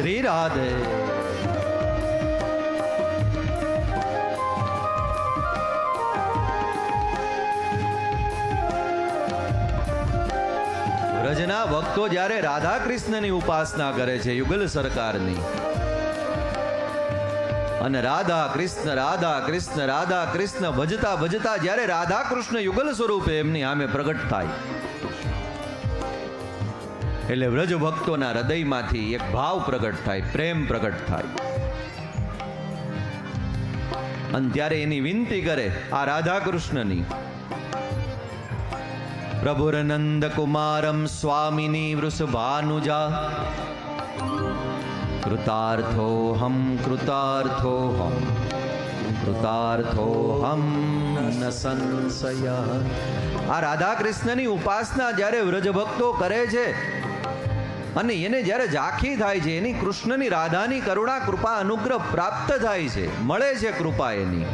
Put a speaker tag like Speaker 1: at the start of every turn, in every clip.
Speaker 1: શ્રી રાધે વ્રજના ભક્તો જ્યારે રાધા કૃષ્ણની ઉપાસના કરે છે, યુગલ સરકારની, અને રાધા કૃષ્ણ રાધા કૃષ્ણ રાધા કૃષ્ણ ભજતા ભજતા જ્યારે રાધા કૃષ્ણ યુગલ સ્વરૂપે એમની સામે પ્રગટ થાય એટલે વ્રજ ભક્તોના હૃદયમાંથી એક ભાવ પ્રગટ થાય, પ્રેમ પ્રગટ થાય. અને ત્યારે એની વિનંતી કરે આ રાધા કૃષ્ણની પ્રભુરનંદ કુમારમ સ્વામિની વૃષભાનુજા, કૃતાર્થોહમ કૃતાર્થો હમ ન સંશય. આ રાધા કૃષ્ણની ઉપાસના જ્યારે વ્રજભક્તો કરે છે અને એને જ્યારે ઝાંખી થાય છે, એની કૃષ્ણની રાધાની કરુણા, કૃપા, અનુગ્રહ પ્રાપ્ત થાય છે, મળે છે કૃપા એની.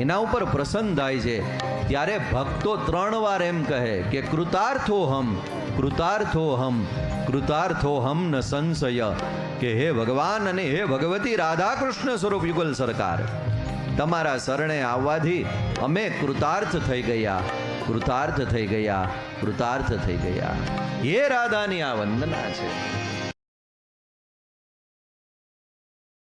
Speaker 1: એના ઉપર પ્રસન્ન થાય છે. ત્યારે ભક્તો ત્રણ વાર એમ કહે કે, કૃતાર્થોહમ કૃતાર્થોહમ કૃતાર્થોહમ ન સંશય. કે હે ભગવાન અને હે ભગવતી રાધા કૃષ્ણ સ્વરૂપ યુગલ સરકાર. તમારા શરણે આવવાથી અમે કૃતાર્થ થઈ ગયા. કૃતાર્થ થઈ ગયા. કૃતાર્થ થઈ ગયા. એ રાધાની આ વંદના છે.